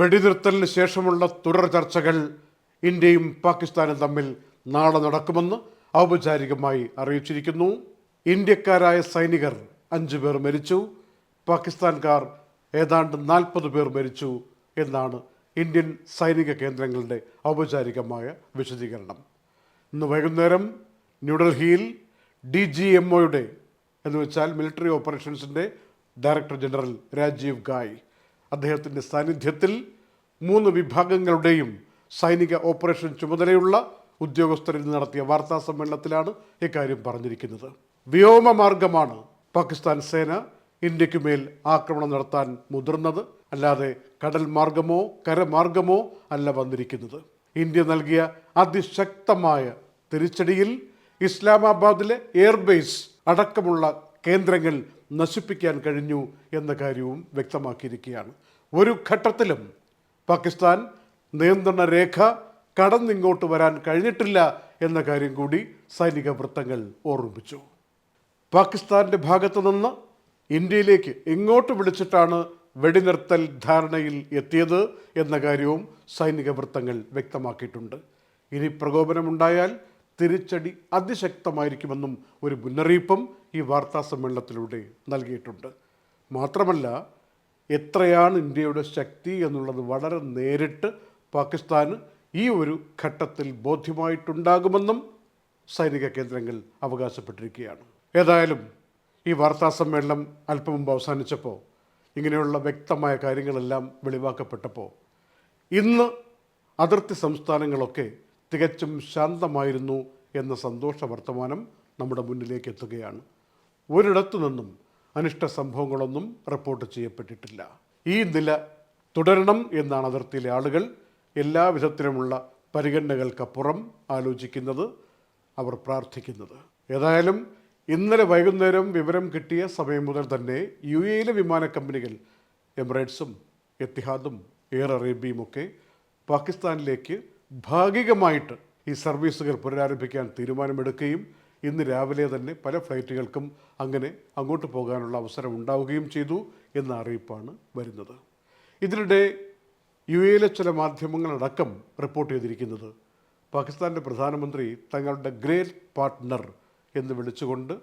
വെടിനിർത്തലിന് ശേഷമുള്ള തുടർ ചർച്ചകൾ ഇന്ത്യയും പാകിസ്ഥാനും തമ്മിൽ നാളെ നടക്കുമെന്ന് ഔപചാരികമായി അറിയിച്ചിരിക്കുന്നു. ഇന്ത്യക്കാരായ സൈനികർ അഞ്ചു പേർ മരിച്ചു. പാകിസ്ഥാൻകാർ ഏതാണ്ട് നാൽപ്പത് പേർ മരിച്ചു എന്നാണ് ഇന്ത്യൻ സൈനിക കേന്ദ്രങ്ങളുടെ ഔപചാരികമായ വിശദീകരണം. ഇന്ന് വൈകുന്നേരം ന്യൂഡൽഹിയിൽ ഡി ജി എം ഒയുടെ എന്ന് വെച്ചാൽ മിലിറ്ററി ഓപ്പറേഷൻസിന്റെ ഡയറക്ടർ ജനറൽ രാജീവ് ഗായ് അദ്ദേഹത്തിന്റെ സാന്നിധ്യത്തിൽ മൂന്ന് വിഭാഗങ്ങളുടെയും സൈനിക ഓപ്പറേഷൻ ചുമതലയുള്ള ഉദ്യോഗസ്ഥരിൽ നടത്തിയ വാർത്താ സമ്മേളനത്തിലാണ് ഇക്കാര്യം പറഞ്ഞിരിക്കുന്നത്. വ്യോമമാർഗമാണ് പാകിസ്ഥാൻ സേന ഇന്ത്യയ്ക്ക് മേൽ ആക്രമണം നടത്താൻ മുതിർന്നത്. അല്ലാതെ കടൽ മാർഗമോ കരമാർഗമോ അല്ല വന്നിരിക്കുന്നത്. ഇന്ത്യ നൽകിയ അതിശക്തമായ തിരിച്ചടിയിൽ ഇസ്ലാമാബാദിലെ എയർബേസ് അടക്കമുള്ള കേന്ദ്രങ്ങൾ നശിപ്പിക്കാൻ കഴിഞ്ഞു എന്ന കാര്യവും വ്യക്തമാക്കിയിരിക്കുകയാണ്. ഒരു ഘട്ടത്തിലും പാകിസ്ഥാൻ നിയന്ത്രണ രേഖ കടന്നിങ്ങോട്ട് വരാൻ കഴിഞ്ഞിട്ടില്ല എന്ന കാര്യം കൂടി സൈനിക വൃത്തങ്ങൾ ഓർമ്മിപ്പിച്ചു. പാകിസ്ഥാന്റെ ഭാഗത്തു നിന്ന് ഇന്ത്യയിലേക്ക് ഇങ്ങോട്ട് വിളിച്ചിട്ടാണ് വെടിനിർത്തൽ ധാരണയിൽ എത്തിയത് എന്ന കാര്യവും സൈനിക വൃത്തങ്ങൾ വ്യക്തമാക്കിയിട്ടുണ്ട്. ഇനി പ്രകോപനമുണ്ടായാൽ തിരിച്ചടി അതിശക്തമായിരിക്കുമെന്നും ഒരു മുന്നറിയിപ്പും ഈ വാർത്താ സമ്മേളനത്തിലൂടെ നൽകിയിട്ടുണ്ട്. മാത്രമല്ല എത്രയാണ് ഇന്ത്യയുടെ ശക്തി എന്നുള്ളത് വളരെ നേരിട്ട് പാകിസ്ഥാന് ഈ ഒരു ഘട്ടത്തിൽ ബോധ്യമായിട്ടുണ്ടാകുമെന്നും സൈനിക കേന്ദ്രങ്ങൾ അവകാശപ്പെട്ടിരിക്കുകയാണ്. ഏതായാലും ഈ വാർത്താ സമ്മേളനം അല്പം മുമ്പ് അവസാനിച്ചപ്പോൾ ഇങ്ങനെയുള്ള വ്യക്തമായ കാര്യങ്ങളെല്ലാം വെളിവാക്കപ്പെട്ടപ്പോൾ ഇന്ന് അതിർത്തി സംസ്ഥാനങ്ങളൊക്കെ തികച്ചും ശാന്തമായിരുന്നു എന്ന സന്തോഷ വർത്തമാനം നമ്മുടെ മുന്നിലേക്ക് എത്തുകയാണ്. ഒരിടത്തു നിന്നും അനിഷ്ട സംഭവങ്ങളൊന്നും റിപ്പോർട്ട് ചെയ്യപ്പെട്ടിട്ടില്ല. ഈ നില തുടരണം എന്നാണ് അതിർത്തിയിലെ ആളുകൾ എല്ലാ വിധത്തിലുമുള്ള പരിഗണനകൾക്കപ്പുറം ആലോചിക്കുന്നത് അവർ പ്രാർത്ഥിക്കുന്നത്. ഏതായാലും ഇന്നലെ വൈകുന്നേരം വിവരം കിട്ടിയ സമയം മുതൽ തന്നെ യു എയിലെ വിമാന കമ്പനികൾ എമിറേറ്റ്സും എത്തിഹാദും എയർ അറേബ്യയും ഒക്കെ പാകിസ്ഥാനിലേക്ക് ഭാഗികമായിട്ട് ഈ സർവീസുകൾ പുനരാരംഭിക്കാൻ തീരുമാനമെടുക്കുകയും ഇന്ന് രാവിലെ തന്നെ പല ഫ്ലൈറ്റുകൾക്കും അങ്ങനെ അങ്ങോട്ട് പോകാനുള്ള അവസരം ഉണ്ടാവുകയും ചെയ്തു എന്ന അറിയിപ്പാണ് വരുന്നത്. ഇതിനിടെ യു എയിലെ ചില മാധ്യമങ്ങളടക്കം റിപ്പോർട്ട് ചെയ്തിരിക്കുന്നത് പാകിസ്ഥാന്റെ പ്രധാനമന്ത്രി തങ്ങളുടെ ഗ്രേറ്റ് പാർട്ട്ണർ എന്ന് വിളിച്ചുകൊണ്ട്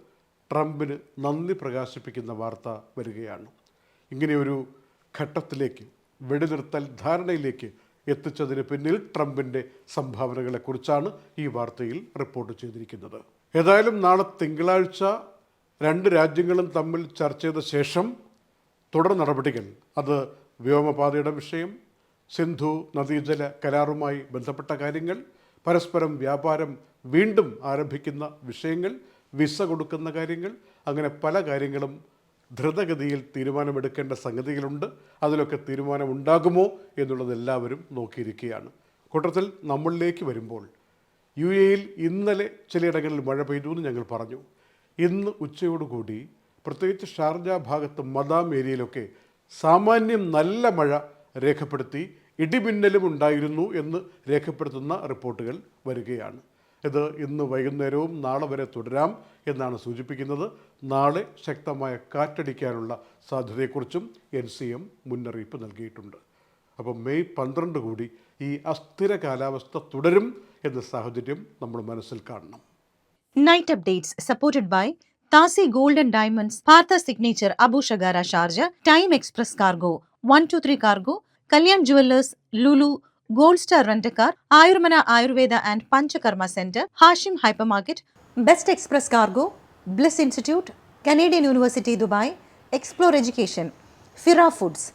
ട്രംപിന് നന്ദി പ്രകാശിപ്പിക്കുന്ന വാർത്ത വരികയാണ്. ഇങ്ങനെയൊരു ഘട്ടത്തിലേക്ക് വെടിനിർത്തൽ ധാരണയിലേക്ക് എത്തിച്ചതിന് പിന്നിൽ ട്രംപിന്റെ സംഭാവനകളെക്കുറിച്ചാണ് ഈ വാർത്തയിൽ റിപ്പോർട്ട് ചെയ്തിരിക്കുന്നത്. ഏതായാലും നാളെ തിങ്കളാഴ്ച രണ്ട് രാജ്യങ്ങളും തമ്മിൽ ചർച്ച ചെയ്ത ശേഷം തുടർ നടപടികൾ അത് വ്യോമപാതയുടെ വിഷയം സിന്ധു നദീജല കരാറുമായി ബന്ധപ്പെട്ട കാര്യങ്ങൾ പരസ്പരം വ്യാപാരം വീണ്ടും ആരംഭിക്കുന്ന വിഷയങ്ങൾ വിസ കൊടുക്കുന്ന കാര്യങ്ങൾ അങ്ങനെ പല കാര്യങ്ങളും ധൃതഗതിയിൽ തീരുമാനമെടുക്കേണ്ട സംഗതികളുണ്ട്. അതിലൊക്കെ തീരുമാനമുണ്ടാകുമോ എന്നുള്ളത് എല്ലാവരും നോക്കിയിരിക്കുകയാണ്. കൂട്ടത്തിൽ നമ്മളിലേക്ക് വരുമ്പോൾ യു എയിൽ ഇന്നലെ ചിലയിടങ്ങളിൽ മഴ പെയ്തു എന്ന് ഞങ്ങൾ പറഞ്ഞു. ഇന്ന് ഉച്ചയോടുകൂടി പ്രത്യേകിച്ച് ഷാർജ ഭാഗത്ത് മദാം ഏരിയയിലൊക്കെ സാമാന്യം നല്ല മഴ രേഖപ്പെടുത്തി ഇടിമിന്നലും ഉണ്ടായിരുന്നു എന്ന് രേഖപ്പെടുത്തുന്ന റിപ്പോർട്ടുകൾ വരികയാണ്. ഇത് ഇന്ന് വൈകുന്നേരവും നാളെ വരെ തുടരാം എന്നാണ് സൂചിപ്പിക്കുന്നത്. നാളെ ശക്തമായ കാറ്റടിക്കാനുള്ള സാധ്യതയെക്കുറിച്ചും എൻ സി എം മുന്നറിയിപ്പ് നൽകിയിട്ടുണ്ട്. അപ്പോൾ മെയ് പന്ത്രണ്ട് കൂടി ഈ അസ്ഥിര കാലാവസ്ഥ തുടരും എന്ന സാഹചര്യം നമ്മൾ മനസ്സിൽ കാണണം. Night updates supported by Thasi gold and diamonds and Diamonds, Partha Signature Abu Shagara Sharjah, Time Express Cargo, 123 Cargo, Kalyan Jewelers, Lulu, Gold Star Rent-A-Car, Ayurmana Ayurveda and Panchakarma Center, Hashim Hypermarket, Best Express Cargo, Bliss Institute, Canadian University Dubai, Explore Education, Fira Foods,